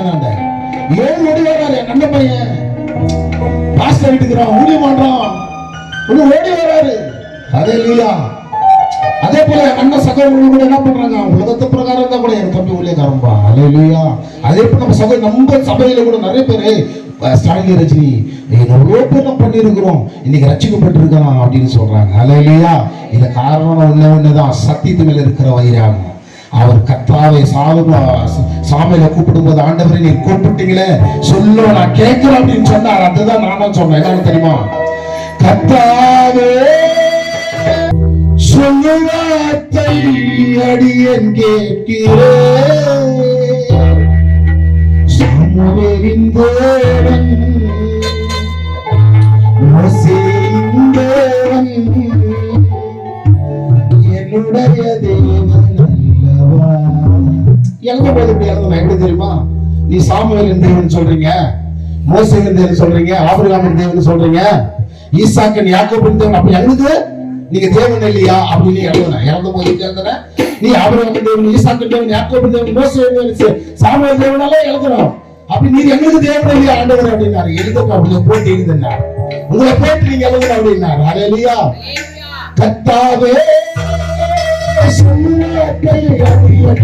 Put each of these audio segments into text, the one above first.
சொன்னாங்க ஏன் ஓடி வர்றாரு நல்ல பையன். பாஸ்டர் வீட்டுக்குறான் ஊழியம் பண்றான். ஒண்ணு ஓடி வராரு. அதே இல்லையா அதே போல என் அண்ணன் சகோதரர்கள் கூட என்ன பண்றாங்க? உலகத்து பிரகாரம் தான் கூட என் தம்பி ஊழியக்காரன்பா அதே இல்லையா அதே போல நம்ம சகோதர நம்ம சபையில கூட நிறைய பேர் ஸ்டாலினி ரஜினி எவ்வளோ பேர் நம்ம பண்ணியிருக்கிறோம். இன்னைக்கு ரசிக்கப்பட்டிருக்கலாம் அப்படின்னு சொல்றாங்க. அதே இல்லையா இது காரணம் ஒண்ணு தான் சத்தியத்து மேல இருக்கிற வைராகம் அவர் கத்தாவை சாவு சாமியில கூப்பிடும்போது ஆண்டவரை நீ கூப்பிட்டீங்களே சொல்லு நான் கேட்கிறேன் அப்படின்னு சொன்னார். அதுதான் நானும் சொன்னேன். என்னன்னு தெரியுமா? கத்தாவே சொல்லுவார்த்தை அடியன் கேட்கிறேன். சாமுவேலின் தேவன் நீ சாமுவேலின் தேவன் சொல்றீங்க மோசேயின் தேவன் சொல்றீங்க ஆபிரகாமின் தேவன் சொல்றீங்க ஈசாக்கன் யாக்கோபின் தேவன் அப்படி எழுது நீங்க தேவன் இல்லையா? அப்படின்னு எழுதுன எழுதும் போது இப்படி நீ ஆபிரகாமின் தேவன் ஈசாக்கன் தேவன் யாக்கோபின் தேவன் மோசேயின் தேவன் சாமுவேல் தேவனாலே எழுதுறோம் அப்படி நீ எங்களுக்கு தேவன் இல்லையா? ஆண்டவர் அப்படின்னாரு. எழுதுங்க அப்படியே போட்டு எழுதுனார்? உங்களை போட்டு நீங்க எழுதுற அப்படின்னாரு. அலையிலையா கத்தாவே சொன்னதை அறிய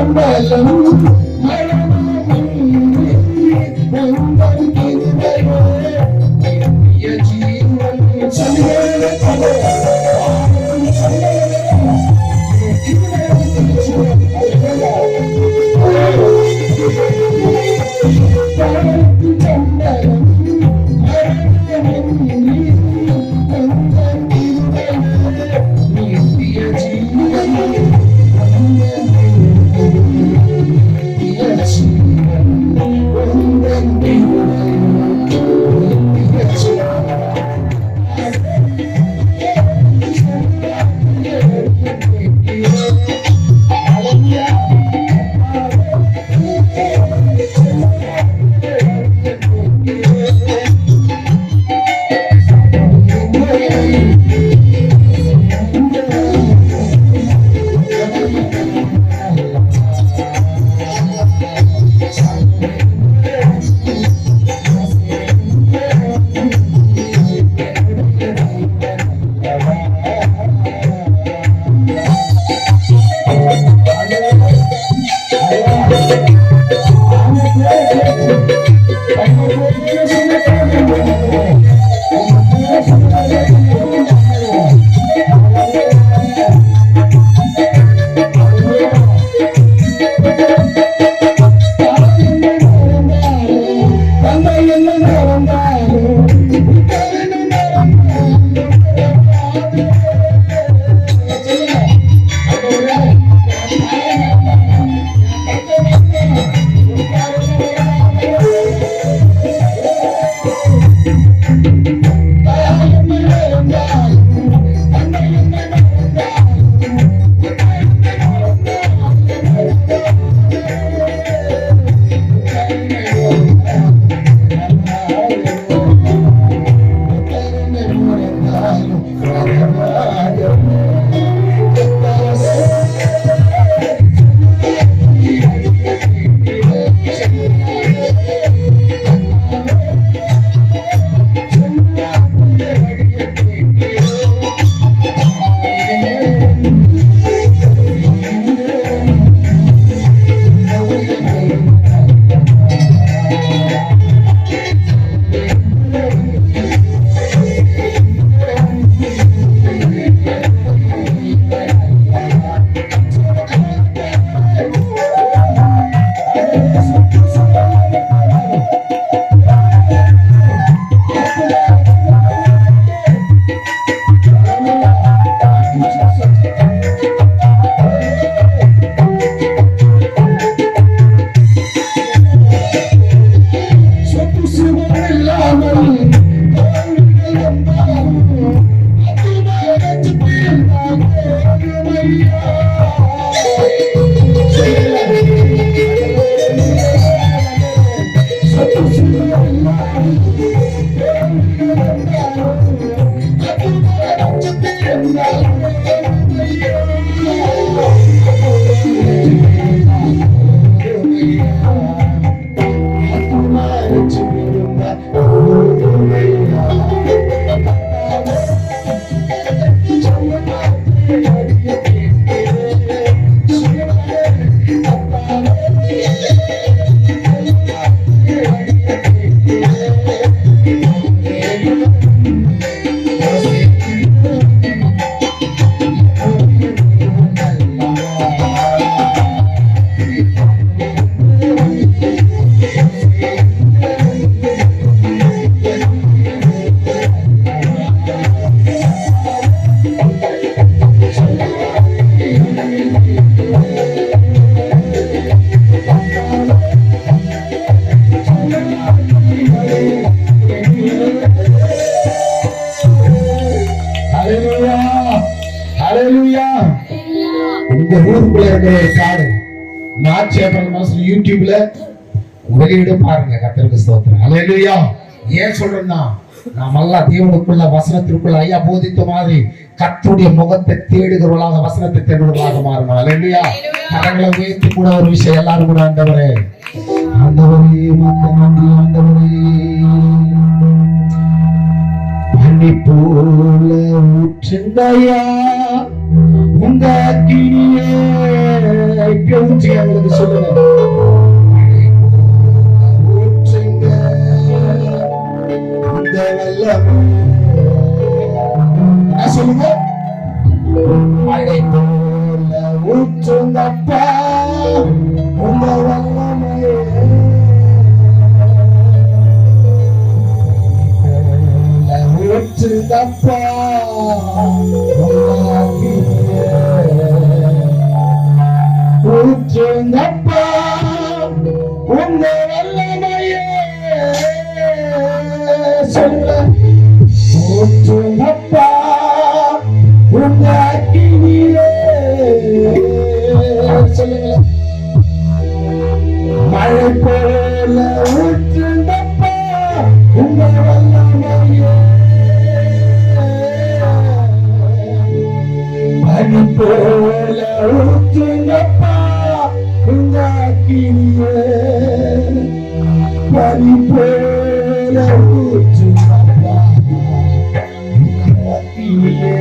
I'm come back, ஊருக்குள்ள இருக்கிற ஒரு காடு மார்ச் ஏப்ரல் மாசம் யூடியூப்ல வெளியிட பாருங்க கத்தருக்கு ஸ்தோத்திரம். ஹalleluya. ஏன் சொல்றேன்னா நாமெல்லாம் தேவனுக்குள்ள வசனத்திற்குள்ள ஐயா போதித்த மாதிரி கத்துடைய முகத்தை தேடுகிறவர்களாக வசனத்தை தேடுகிறவர்களாக மாறணும் ஹalleluya. கரங்களை உயர்த்தி கூட ஒரு விஷயம் எல்லாரும் கூட ஆண்டவரே. ஆண்டவரே மத்த நன்றி ஆண்டவரே. பனி போல ஊற்றுங்கயா உங்க கிளியே. ஊற்றி எங்களுக்கு சொல்லுங்க ஊற்றுங்கப்பா உங்க வல்லமையே சொல்ல ஊற்றுங்கப்பா உங்க அக்கினியே சொல்லுங்க. மழை போல ஊற்றுங்கப்பா உங்க வல்லமையே. பனி போல ஊற்றுங்கப்பா அக்கினியே பனி போல ஊற்றுங்கப்பா உங்க அக்கினியே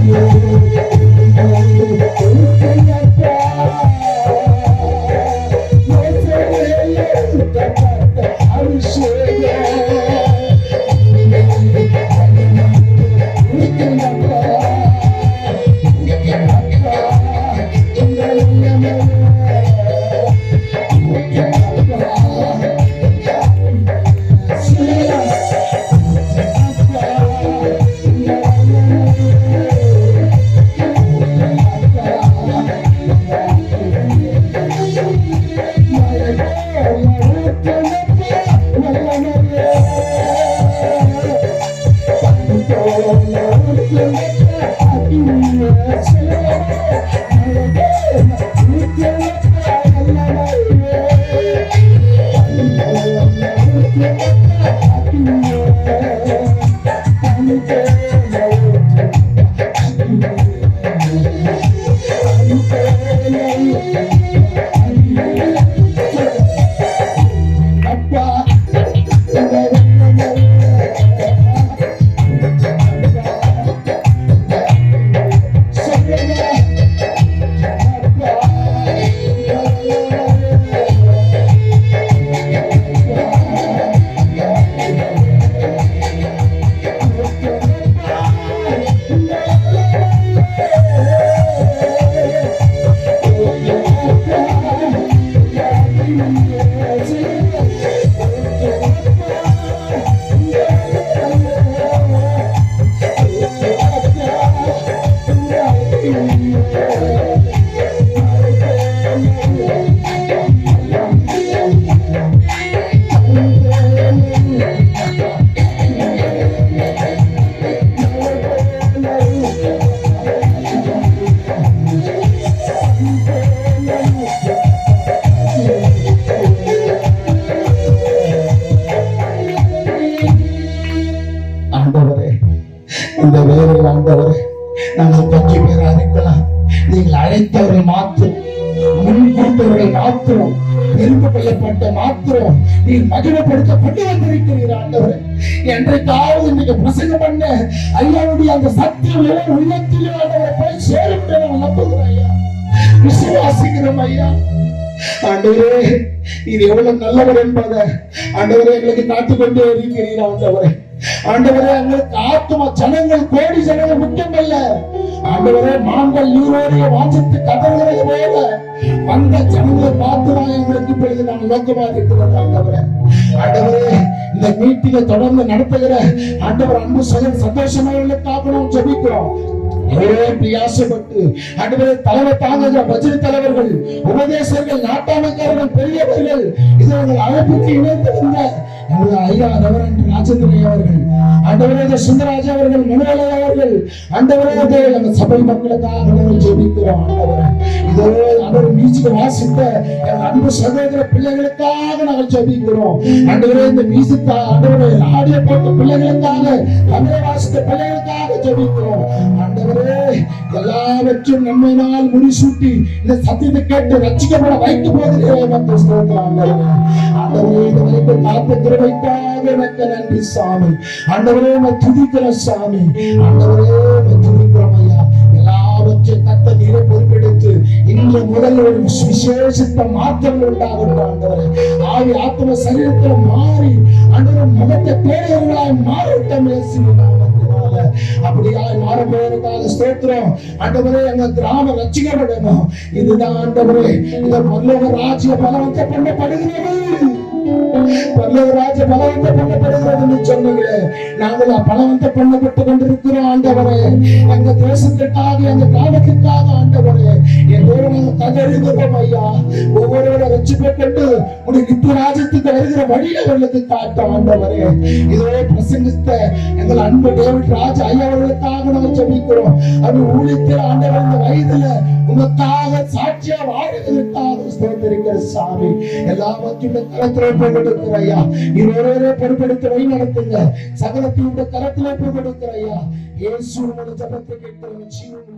Senhor. நீர் மகிமைப்படுத்த மகிமைப்படுத்தப்பட்டு வந்திருக்கிறீர் ஆண்டவரே. என்றைக்காவது நீங்க பிரசங்கம் பண்ண. ஐயாவுடைய அந்த சத்தியம் எல்லாம் உள்ளத்திலே ஆண்டவரை போய் சேரும் நம்புகிறேன் ஐயா. விசுவாசிக்கிறோம் ஐயா. ஆண்டவரே இது எவ்வளவு நல்லவர் என்பதை ஆண்டவரே எங்களுக்கு காத்துக்கொண்டே இருக்கிறீர் ஆண்டவரே. ஆண்டவரே எங்களுக்கு ஆத்தும ஜனங்கள் கோடி ஜனங்கள் முக்கியமல்ல ஆண்டவரே மான்கள் நீரோடைய வாசத்து கதவுகளை போல வந்த ஜனங்களை பார்த்துதான் எங்களுக்கு இப்பொழுது நாங்கள் நோக்கமாக இருக்கிறோம் ஆண்டவரே. ஆண்டவரே இந்த மீட்டிங்கை தொடர்ந்து நடத்துகிற ஆண்டவர் அன்பு சந்தோஷமா சந்தோஷமானவர்களுக்காக நாம் ஜெபிக்கிறோம். எவ்வளவு பிரியாசப்பட்டு தலைவர் தாங்குகிற பஜனை தலைவர்கள் உபதேசர்கள் நாட்டாமைக்காரர்கள் பெரியவர்கள் இது உங்கள் அழைப்புக்கு இணைந்திருந்த ஐயா ரவரன் ராஜேந்திரன் அவர்கள் ஆண்டவரே இந்த அவர்கள் மனுவலை அவர்கள் ஆண்டவரே நம்ம சபை மக்களுக்காக நாங்கள் ஜெபிக்கிறோம் ஆண்டவரே. இதோ ஆண்டவர் மியூசிக் வாசித்த அன்பு சகோதர பிள்ளைகளுக்காக நாங்கள் ஜெபிக்கிறோம். ஆண்டவரே இந்த மியூசிக் ஆண்டவரே ஆடிய போட்ட பிள்ளைகளுக்காக தமிழை வாசித்த பிள்ளைகளுக்காக ஜெபிக்கிறோம். ஆண்டவரே எல்லாவற்றும் நன்மையினால் முடிசூட்டி இந்த சத்தியத்தை கேட்டு ரச்சிக்கப்பட வைக்க போகிறேன் மக்கள் ஸ்தோத்திரம் ஆண்டவரே. ஆண்டவரே வரைக்கும் காத்த கிருபைக்காக எனக்கு நன்றி சாமி. ஆண்டவரே நான் துதிக்கிற சாமி. ஆண்டவரே நான் துதிக்கிறோம் ஐயா. எல்லாவற்றையும் கத்த நீரை பொறுப்பெடுத்து இன்று முதல் ஒரு விசேஷித்த மாற்றம் உண்டாகட்டும் ஆண்டவரே. ஆவி ஆத்ம சரீரத்துல மாறி ஆண்டவர் முகத்தை தேடியவர்களாய் மாறட்டும் இயேசுவின் அப்படியாய் மாற போவதற்காக ஸ்தோத்திரம். ஆண்டவரே எங்க கிராம ரட்சிக்கப்படணும் இதுதான் ஆண்டவரே இந்த மல்லோக ராஜ்ய பலவத்தை பண்ணப்படுகிறது பல்லவ ராஜ்ய பலவந்த பண்ணப்படுகிறது சொன்னீங்களே நாங்கள் பலவந்த பண்ணப்பட்டு கொண்டிருக்கிறோம் ஆண்டவரே. எங்க தேசத்திற்காக எங்க கிராமத்திற்காக ஆண்டவரே. எல்லோரும் நாங்கள் கதறிகிறோம் ஐயா. ஒவ்வொருவரும் போட்டு உடைய நித்திய ராஜ்யத்துக்கு வருகிற வழியில வெள்ளத்தை காட்டும் ஆண்டவரே. இதோ பிரசங்கித்த எங்கள் அன்பு டேவிட் ராஜ் ஐயா அவர்களுக்காக நாங்கள் ஜபிக்கிறோம். அது ஊழியத்தில் ஆண்டவர் இந்த வயதுல உங்களுக்காக சாட்சியா வாழ்வதற்காக ஸ்தோத்திரிக்கிற சாமி. எல்லாவற்றையும் கரத்தில் ஒப்புக்கொடுக்கிற ஐயா இருவரே பொறுப்பெடுத்து வழி நடத்துங்க. சகலத்தையும் கரத்திலே ஒப்புக்கொடுக்கிற ஐயா இயேசு ஜபத்தை கேட்கிற ஜீவன்